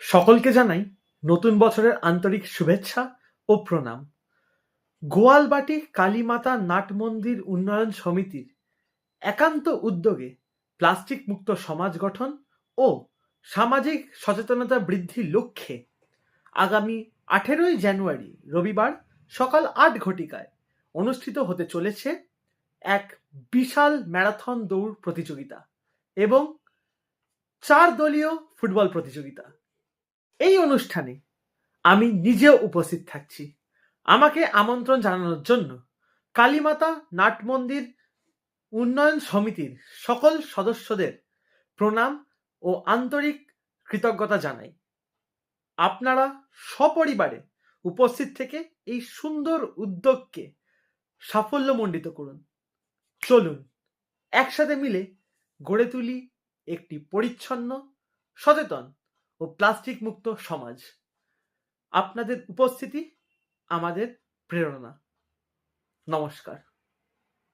সকলকে জানাই নতুন বছরের আন্তরিক শুভেচ্ছা ও প্রণাম। গোয়ালবাটি কালীমাতা নাট মন্দির উন্নয়ন সমিতির একান্ত উদ্যোগে প্লাস্টিক মুক্ত সমাজ গঠন ও সামাজিক সচেতনতা বৃদ্ধির লক্ষ্যে আগামী আঠেরোই জানুয়ারি রবিবার সকাল আট ঘটিকায় অনুষ্ঠিত হতে চলেছে এক বিশাল ম্যারাথন দৌড় প্রতিযোগিতা এবং চার দলীয় ফুটবল প্রতিযোগিতা। এই অনুষ্ঠানে আমি নিজেও উপস্থিত থাকছি। আমাকে আমন্ত্রণ জানানোর জন্য কালীমাতা নাট মন্দির উন্নয়ন সমিতির সকল সদস্যদের প্রণাম ও আন্তরিক কৃতজ্ঞতা জানাই। আপনারা সপরিবারে উপস্থিত থেকে এই সুন্দর উদ্যোগকে সাফল্যমণ্ডিত করুন। চলুন, একসাথে মিলে গড়ে তুলি একটি পরিচ্ছন্ন, সচেতন ও প্লাস্টিক মুক্ত সমাজ। আপনাদের উপস্থিতি আমাদের প্রেরণা। নমস্কার।